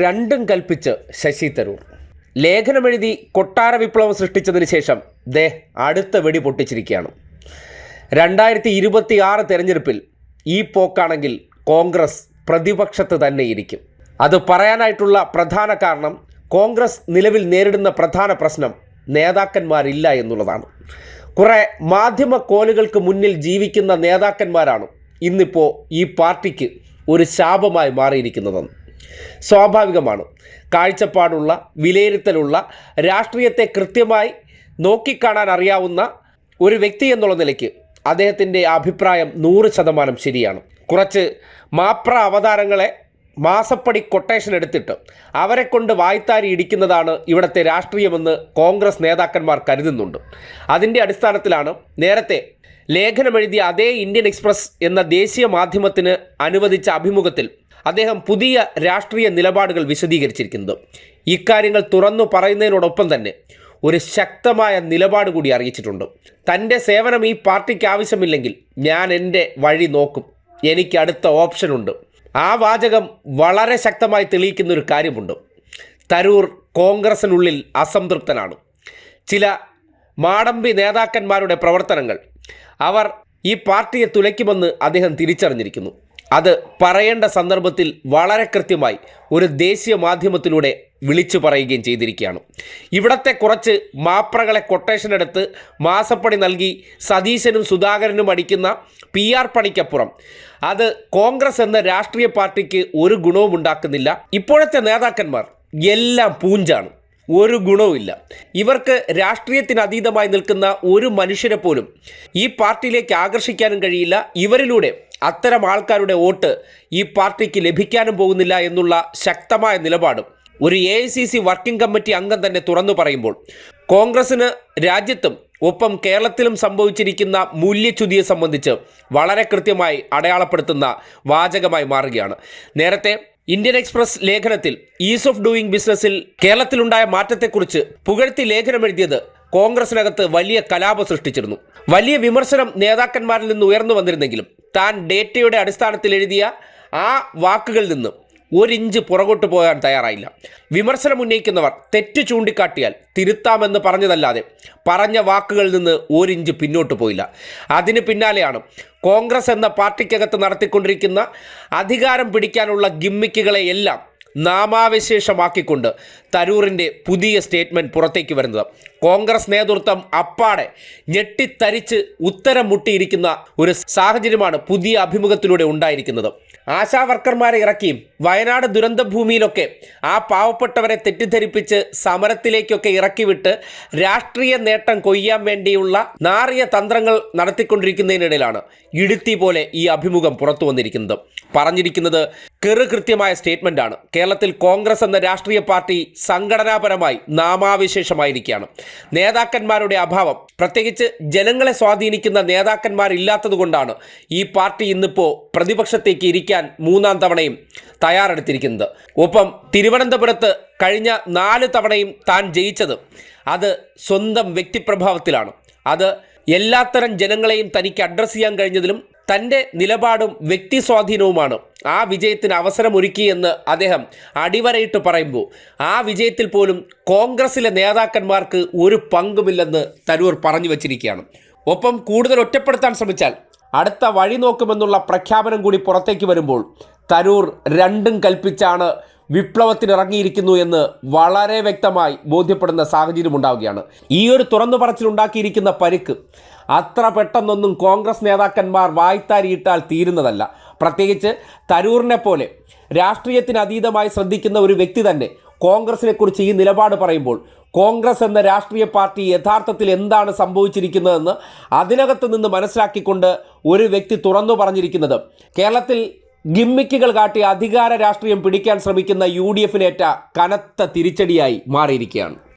രണ്ടും കൽപ്പിച്ച് ശശി തരൂർ. ലേഖനമെഴുതി കൊട്ടാര വിപ്ലവം സൃഷ്ടിച്ചതിന് ശേഷം ദേ അടുത്ത വെടി പൊട്ടിച്ചിരിക്കുകയാണ്. രണ്ടായിരത്തി ഇരുപത്തി ആറ് തെരഞ്ഞെടുപ്പിൽ ഈ പോക്കാണെങ്കിൽ കോൺഗ്രസ് പ്രതിപക്ഷത്ത് തന്നെ ഇരിക്കും. അത് പറയാനായിട്ടുള്ള പ്രധാന കാരണം കോൺഗ്രസ് നിലവിൽ നേരിടുന്ന പ്രധാന പ്രശ്നം നേതാക്കന്മാരില്ല എന്നുള്ളതാണ്. കുറേ മാധ്യമ കോലുകൾക്ക് മുന്നിൽ ജീവിക്കുന്ന നേതാക്കന്മാരാണ് ഇന്നിപ്പോൾ ഈ പാർട്ടിക്ക് ഒരു ശാപമായി മാറിയിരിക്കുന്നതെന്ന്. സ്വാഭാവികമാണ്. കാഴ്ചപ്പാടുള്ള വിലയിരുത്തലുള്ള രാഷ്ട്രീയത്തെ കൃത്യമായി നോക്കിക്കാണാൻ അറിയാവുന്ന ഒരു വ്യക്തി എന്നുള്ള നിലയ്ക്ക് അദ്ദേഹത്തിന്റെ അഭിപ്രായം നൂറ് ശതമാനം ശരിയാണ്. കുറച്ച് മാപ്ര അവതാരങ്ങളെ മാസപ്പടി കൊട്ടേഷൻ എടുത്തിട്ട് അവരെ കൊണ്ട് വായ്ത്താരി ഇടിക്കുന്നതാണ് ഇവിടുത്തെ രാഷ്ട്രീയമെന്ന് കോൺഗ്രസ് നേതാക്കന്മാർ കരുതുന്നുണ്ട്. അതിന്റെ അടിസ്ഥാനത്തിലാണ് നേരത്തെ ലേഖനമെഴുതിയ അതേ ഇന്ത്യൻ എക്സ്പ്രസ് എന്ന ദേശീയ മാധ്യമത്തിന് അനുവദിച്ച അഭിമുഖത്തിൽ അദ്ദേഹം പുതിയ രാഷ്ട്രീയ നിലപാടുകൾ വിശദീകരിച്ചിരിക്കുന്നത്. ഇക്കാര്യങ്ങൾ തുറന്നു പറയുന്നതിനോടൊപ്പം തന്നെ ഒരു ശക്തമായ നിലപാട് കൂടി അറിയിച്ചിട്ടുണ്ട്. തന്റെ സേവനം ഈ പാർട്ടിക്ക് ആവശ്യമില്ലെങ്കിൽ ഞാൻ എന്റെ വഴി നോക്കും. എനിക്ക് അടുത്ത ഓപ്ഷനുണ്ട് ആ വാചകം വളരെ ശക്തമായി തെളിയിക്കുന്ന ഒരു കാര്യമുണ്ട്. തരൂർ കോൺഗ്രസിനുള്ളിൽ അസംതൃപ്തനാണ്. ചില മാടമ്പി നേതാക്കന്മാരുടെ പ്രവർത്തനങ്ങൾ അവർ ഈ പാർട്ടിയെ തുലയ്ക്കുമെന്ന് അദ്ദേഹം തിരിച്ചറിഞ്ഞിരിക്കുന്നു. അത് പറയേണ്ട സന്ദർഭത്തിൽ വളരെ കൃത്യമായി ഒരു ദേശീയ മാധ്യമത്തിലൂടെ വിളിച്ചു പറയുകയും ചെയ്തിരിക്കുകയാണ്. ഇവിടത്തെ കുറച്ച് മാപ്രകളെ കൊട്ടേഷൻ എടുത്ത് മാസപ്പണി നൽകി സതീശനും സുധാകരനും അടിക്കുന്ന പി ആർ പണിക്കപ്പുറം. അത് കോൺഗ്രസ് എന്ന രാഷ്ട്രീയ പാർട്ടിക്ക് ഒരു ഗുണവും ഉണ്ടാക്കുന്നില്ല. ഇപ്പോഴത്തെ നേതാക്കന്മാർ എല്ലാം പൂഞ്ചാണ്. ഒരു ഗുണവുമില്ല ഇവർക്ക് രാഷ്ട്രീയത്തിന് അതീതമായി നിൽക്കുന്ന ഒരു മനുഷ്യരെ പോലും ഈ പാർട്ടിയിലേക്ക് ആകർഷിക്കാനും കഴിയില്ല. ഇവരിലൂടെ അത്തരം ആൾക്കാരുടെ വോട്ട് ഈ പാർട്ടിക്ക് ലഭിക്കാനും പോകുന്നില്ല എന്നുള്ള ശക്തമായ നിലപാടും ഒരു എ വർക്കിംഗ് കമ്മിറ്റി അംഗം തന്നെ തുറന്നു പറയുമ്പോൾ കോൺഗ്രസിന് രാജ്യത്തും ഒപ്പം കേരളത്തിലും സംഭവിച്ചിരിക്കുന്ന മൂല്യച്യുതിയെ സംബന്ധിച്ച് വളരെ കൃത്യമായി അടയാളപ്പെടുത്തുന്ന വാചകമായി മാറുകയാണ്. നേരത്തെ ഇന്ത്യൻ എക്സ്പ്രസ് ലേഖനത്തിൽ ഈസ് ഓഫ് ഡൂയിങ് ബിസിനസ്സിൽ കേരളത്തിലുണ്ടായ മാറ്റത്തെക്കുറിച്ച് പുകഴ്ത്തി ലേഖനം എഴുതിയത് കോൺഗ്രസിനകത്ത് വലിയ കലാപം സൃഷ്ടിച്ചിരുന്നു. വലിയ വിമർശനം നേതാക്കന്മാരിൽ നിന്ന് ഉയർന്നു വന്നിരുന്നെങ്കിലും താൻ ഡേറ്റയുടെ അടിസ്ഥാനത്തിൽ എഴുതിയ ആ വാക്കുകളിൽ നിന്ന് ഒരിഞ്ച് പുറകോട്ട് പോകാൻ തയ്യാറായില്ല. വിമർശനം ഉന്നയിക്കുന്നവർ തെറ്റ് ചൂണ്ടിക്കാട്ടിയാൽ തിരുത്താമെന്ന് പറഞ്ഞതല്ലാതെ പറഞ്ഞ വാക്കുകളിൽ നിന്ന് ഒരിഞ്ച് പിന്നോട്ട് പോയില്ല. അതിന് പിന്നാലെയാണ് കോൺഗ്രസ് എന്ന പാർട്ടിക്കകത്ത് നടത്തിക്കൊണ്ടിരിക്കുന്ന അധികാരം പിടിക്കാനുള്ള ഗിമ്മിക്കുകളെ എല്ലാം നാമാവിശേഷമാക്കിക്കൊണ്ട് തരൂറിന്റെ പുതിയ സ്റ്റേറ്റ്മെന്റ് പുറത്തേക്ക് വരുന്നത്. കോൺഗ്രസ് നേതൃത്വം അപ്പാടെ ഞെട്ടിത്തരിച്ച് ഉത്തരം മുട്ടിയിരിക്കുന്ന ഒരു സാഹചര്യമാണ് പുതിയ അഭിമുഖത്തിലൂടെ ഉണ്ടായിരിക്കുന്നത്. ആശാ വർക്കർമാരെ ഇറക്കിയും വയനാട് ദുരന്ത ഭൂമിയിലൊക്കെ ആ പാവപ്പെട്ടവരെ തെറ്റിദ്ധരിപ്പിച്ച് സമരത്തിലേക്കൊക്കെ ഇറക്കിവിട്ട് രാഷ്ട്രീയ നേട്ടം കൊയ്യാൻ വേണ്ടിയുള്ള നാറിയ തന്ത്രങ്ങൾ നടത്തിക്കൊണ്ടിരിക്കുന്നതിനിടയിലാണ് ഇടുത്തി പോലെ ഈ അഭിമുഖം പുറത്തു വന്നിരിക്കുന്നത് പറഞ്ഞിരിക്കുന്നത് കെറുകൃത്യമായ സ്റ്റേറ്റ്മെന്റ് ആണ് കേരളത്തിൽ കോൺഗ്രസ് എന്ന രാഷ്ട്രീയ പാർട്ടി സംഘടനാപരമായി നാമാവിശേഷമായിരിക്കുകയാണ്. നേതാക്കന്മാരുടെ അഭാവം പ്രത്യേകിച്ച് ജനങ്ങളെ സ്വാധീനിക്കുന്ന നേതാക്കന്മാരില്ലാത്തതുകൊണ്ടാണ് ഈ പാർട്ടി ഇന്നിപ്പോ പ്രതിപക്ഷത്തേക്ക് ഇരിക്കാൻ മൂന്നാം തവണയും തയ്യാറെടുത്തിരിക്കുന്നത്. ഒപ്പം തിരുവനന്തപുരത്ത് കഴിഞ്ഞ നാല് തവണയും താൻ ജയിച്ചത് അത് സ്വന്തം വ്യക്തിപ്രഭാവത്തിലാണ്. അത് എല്ലാത്തരം ജനങ്ങളെയും തനിക്ക് അഡ്രസ് ചെയ്യാൻ കഴിഞ്ഞതിലും തന്റെ നിലപാടും വ്യക്തി സ്വാധീനവുമാണ് ആ വിജയത്തിന് അവസരമൊരുക്കിയെന്ന് അദ്ദേഹം അടിവരയിട്ട് പറയുമ്പോൾ ആ വിജയത്തിൽ പോലും കോൺഗ്രസിലെ നേതാക്കന്മാർക്ക് ഒരു പങ്കുമില്ലെന്ന് തരൂർ പറഞ്ഞു വച്ചിരിക്കുകയാണ്. ഒപ്പം കൂടുതൽ ഒറ്റപ്പെടുത്താൻ ശ്രമിച്ചാൽ അടുത്ത വഴി നോക്കുമെന്നുള്ള പ്രഖ്യാപനം കൂടി പുറത്തേക്ക് വരുമ്പോൾ തരൂർ രണ്ടും കൽപ്പിച്ചാണ് വിപ്ലവത്തിനിറങ്ങിയിരിക്കുന്നു എന്ന് വളരെ വ്യക്തമായി ബോധ്യപ്പെടുന്ന സാഹചര്യം ഉണ്ടാവുകയാണ്. ഈ ഒരു തുറന്നു പറച്ചിലുണ്ടാക്കിയിരിക്കുന്ന പരിക്ക് അത്ര പെട്ടെന്നൊന്നും കോൺഗ്രസ് നേതാക്കന്മാർ വായ്ത്താരിയിട്ടാൽ തീരുന്നതല്ല. പ്രത്യേകിച്ച് തരൂറിനെ പോലെ രാഷ്ട്രീയത്തിന് അതീതമായി ശ്രദ്ധിക്കുന്ന ഒരു വ്യക്തി തന്നെ കോൺഗ്രസിനെക്കുറിച്ച് ഈ നിലപാട് പറയുമ്പോൾ കോൺഗ്രസ് എന്ന രാഷ്ട്രീയ പാർട്ടി യഥാർത്ഥത്തിൽ എന്താണ് സംഭവിച്ചിരിക്കുന്നതെന്ന് അതിനകത്ത് നിന്ന് മനസ്സിലാക്കിക്കൊണ്ട് ഒരു വ്യക്തി തുറന്നു പറഞ്ഞിരിക്കുന്നത്. കേരളത്തിൽ ഗിമ്മിക്കുകൾ കാട്ടി അധികാര രാഷ്ട്രീയം പിടിക്കാൻ ശ്രമിക്കുന്ന യു ഡി എഫിനേറ്റ കനത്ത തിരിച്ചടിയായി മാറിയിരിക്കുകയാണ്.